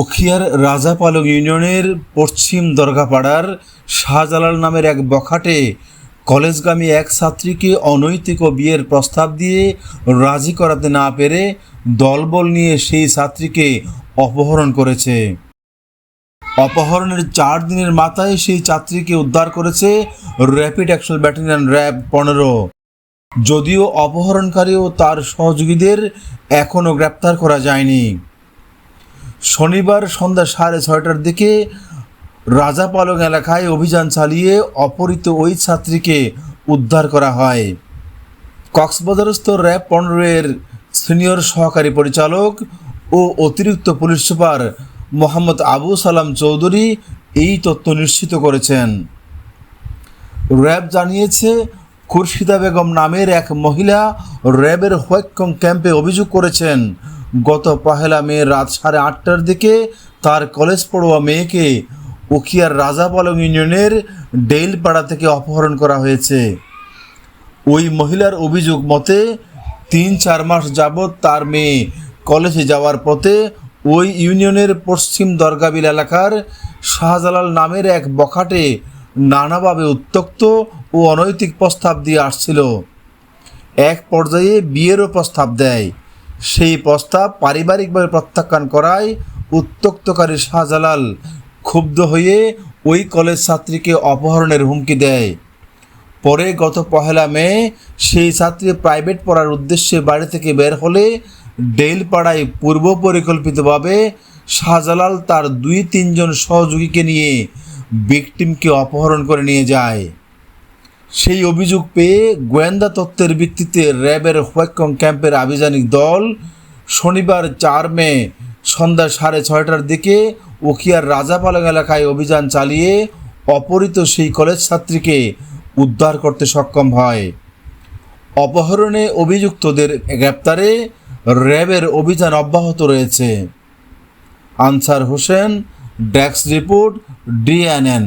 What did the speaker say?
উখিয়ার রাজাপালক ইউনিয়নের পশ্চিম দরগাপাড়ার শাহজালাল নামের এক বখাটে কলেজগামী এক ছাত্রীকে অনৈতিক ও বিয়ের প্রস্তাব দিয়ে রাজি করাতে না পেরে দলবল নিয়ে সেই ছাত্রীকে অপহরণ করেছে। অপহরণের চার দিনের মাথায় সেই ছাত্রীকে উদ্ধার করেছে র্যাপিড অ্যাকশন ব্যাটালিয়ন র্যাব পনেরো। যদিও অপহরণকারী ও তার সহযোগীদের এখনও গ্রেপ্তার করা যায়নি। শনিবার সন্ধ্যা সাড়ে ছয়টার দিকে রাজাপালং এলাকায় অভিযান চালিয়ে অপহৃত ওই ছাত্রীকে উদ্ধার করা হয়। কক্সবাজারস্থ র্যাব পনেরোয়ের সিনিয়র সহকারী পরিচালক ও অতিরিক্ত পুলিশ সুপার মোহাম্মদ আবু সালাম চৌধুরী এই তথ্য নিশ্চিত করেছেন। র্যাব জানিয়েছে, খুরশিদা বেগম নামের এক মহিলা র্যাবের হোয়াইকং ক্যাম্পে অভিযোগ করেছেন গত পহেলা মে রাত সাড়ে আটটার দিকে তার কলেজ পড়ুয়া মেয়েকে উখিয়ার রাজাপালং ইউনিয়নের ডেইলপাড়া থেকে অপহরণ করা হয়েছে। ওই মহিলার অভিযোগ মতে, তিন চার মাস যাবৎ তার মেয়ে কলেজে যাওয়ার পথে ওই ইউনিয়নের পশ্চিম দরগাবিল এলাকার শাহজালাল নামের এক বখাটে নানাভাবে উত্তক্ত ও অনৈতিক প্রস্তাব দিয়ে আসছিল। এক পর্যায়ে বিয়েরও প্রস্তাব দেয়। সেই প্রস্তাব পারিবারিকভাবে প্রত্যাখ্যান করায় উত্তক্তকারী শাহজালাল ক্ষুব্ধ হয়ে ওই কলেজ ছাত্রীকে অপহরণের হুমকি দেয়। পরে গত পহেলা মে সেই ছাত্রী প্রাইভেট পড়ার উদ্দেশ্যে বাড়ি থেকে বের হলে ডেলপাড়ায় পূর্ব পরিকল্পিতভাবে শাহজালাল তার দুই তিনজন সহযোগীকে নিয়ে ভিকটিমকে অপহরণ করে নিয়ে যায়। সেই অভিযোগ পেয়ে গোয়েন্দা তত্ত্বের ভিত্তিতে র্যাবের হোয়াক্কং ক্যাম্পের আভিযানিক দল শনিবার চার মে সন্ধ্যা সাড়ে ছয়টার দিকে উখিয়ার রাজাপালং এলাকায় অভিযান চালিয়ে অপহৃত সেই কলেজ ছাত্রীকে উদ্ধার করতে সক্ষম হয়। অপহরণে অভিযুক্তদের গ্রেপ্তারে র্যাবের অভিযান অব্যাহত রয়েছে। Ansar Hossain, desk report, DNN.